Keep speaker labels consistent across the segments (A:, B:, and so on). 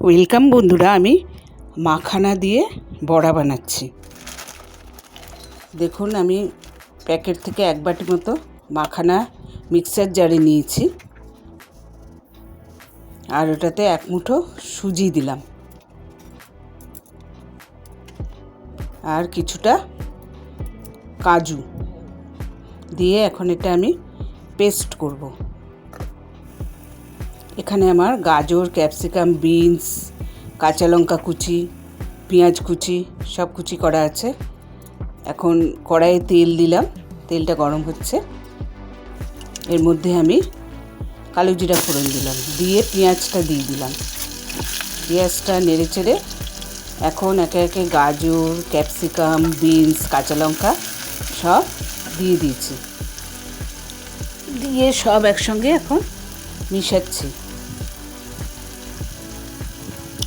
A: Welcome বন্ধুরা, আমি মাখানা দিয়ে বড়া বানাচ্ছি। দেখুন, আমি প্যাকেট থেকে এক বাটি মতো মাখানা মিক্সার জারে নিয়েছি। আর ওটাতে এক মুঠো সুজি দিলাম। আর কিছুটা কাজু দিয়ে এখন এটা আমি পেস্ট করব। এখানে আমার গাজর, ক্যাপসিকাম, বিনস, কাঁচা লঙ্কা কুচি, পেঁয়াজ কুচি, সব কুচি করা আছে। এখন কড়াইয়ে তেল দিলাম, তেলটা গরম হচ্ছে। এর মধ্যে আমি কালো জিরা ফোড়ন দিলাম, দিয়ে পেঁয়াজটা দিয়ে দিলাম। পেঁয়াজটা নেড়ে চেড়ে এখন একে একে গাজর, ক্যাপসিকাম, বিনস, কাঁচা লঙ্কা সব দিয়ে দিয়েছি। দিয়ে সব একসঙ্গে এখন মিশাচ্ছি।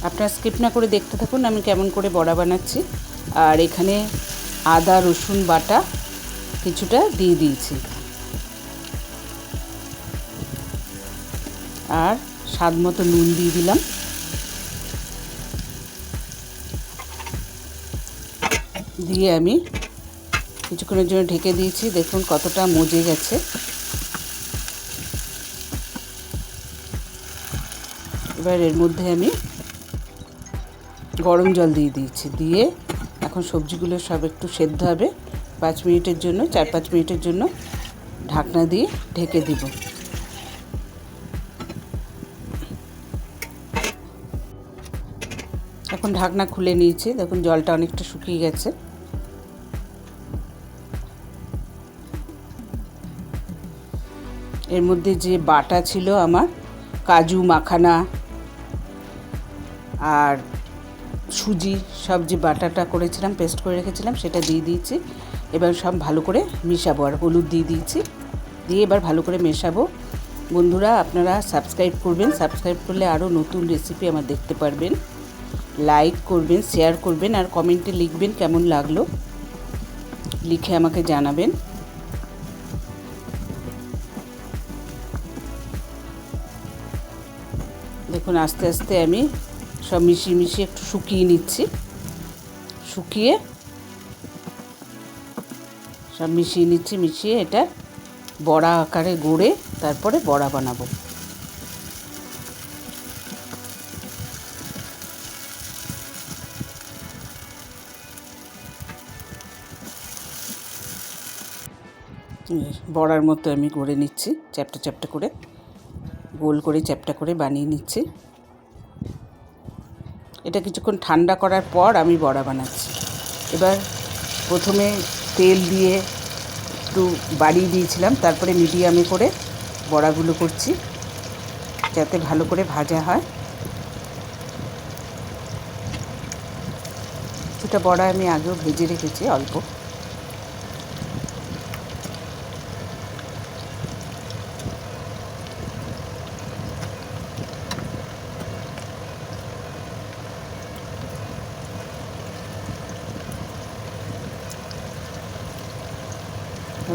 A: আপনারা স্কিপ না করে দেখতে থাকুন, আমি কেমন করে বড়া বানাচ্ছি। আর এখানে আদা, রসুন, বাটা কিছুটা দিয়ে দিয়েছি। আর স্বাদ মতো নুন দিয়ে দিলাম। দিয়ে আমি কিছুক্ষণের জন্য ঢেকে দিয়েছি। দেখুন কতটা মজে গেছে। এবার এর মধ্যে আমি গরম জল দিয়ে দিয়েছি। দিয়ে এখন সবজিগুলো সব একটু সেদ্ধ হবে। পাঁচ মিনিটের জন্য, চার পাঁচ মিনিটের জন্য ঢাকনা দিয়ে ঢেকে দিব। এখন ঢাকনা খুলে নিয়েছি। দেখুন, জলটা অনেকটা শুকিয়ে গেছে। এর মধ্যে যে বাটা ছিল আমার, কাজু, মাখানা আর সুজি, সব যে বাটাটা করেছিলাম পেস্ট করে রেখেছিলাম, সেটা দিয়ে দিয়েছি। এবার সব ভালো করে মিশাবো আর হলুদ দিয়ে দিয়েছি। দিয়ে এবার ভালো করে মেশাবো। বন্ধুরা, আপনারা সাবস্ক্রাইব করবেন। সাবস্ক্রাইব করলে আরও নতুন রেসিপি আমার দেখতে পারবেন। লাইক করবেন শেয়ার করবেন আর কমেন্টে লিখবেন কেমন লাগল। লিখে আমাকে জানাবেন। দেখুন, আস্তে আস্তে আমি সব মিশিয়ে মিশিয়ে একটু শুকিয়ে নিচ্ছি। শুকিয়ে সব মিশিয়ে নিচ্ছি, মিশিয়ে এটা বড়া আকারে গড়ে তারপরে বড়া বানাবো। বড়ার মতো আমি গড়ে নিচ্ছি, চ্যাপটা চ্যাপটা করে। গোল করে চ্যাপটা করে বানিয়ে নিচ্ছি। এটা কিছুক্ষণ ঠান্ডা করার পর আমি বড়া বানাচ্ছি। এবার প্রথমে তেল দিয়ে একটু বাড়িয়ে দিয়েছিলাম, তারপরে মিডিয়ামে করে বড়াগুলো করছি, যাতে ভালো করে ভাজা হয়। কিছুটা বড়া আমি আগেও ভেজে রেখেছি, অল্প।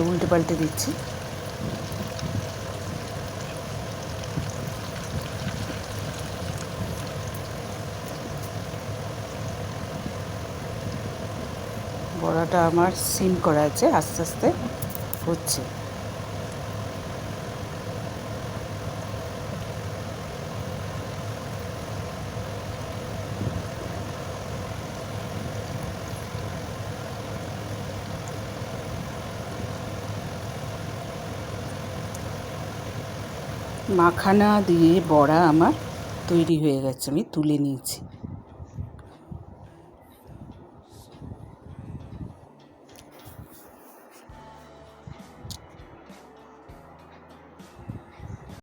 A: উল্টে পাল্টে দিচ্ছি। বড়াটা আমার সিম করা আছে আস্তে আস্তে হচ্ছে। মাখানা দিয়ে বড়া আমার তৈরি হয়ে গেছে আমি তুলে নিয়েছি।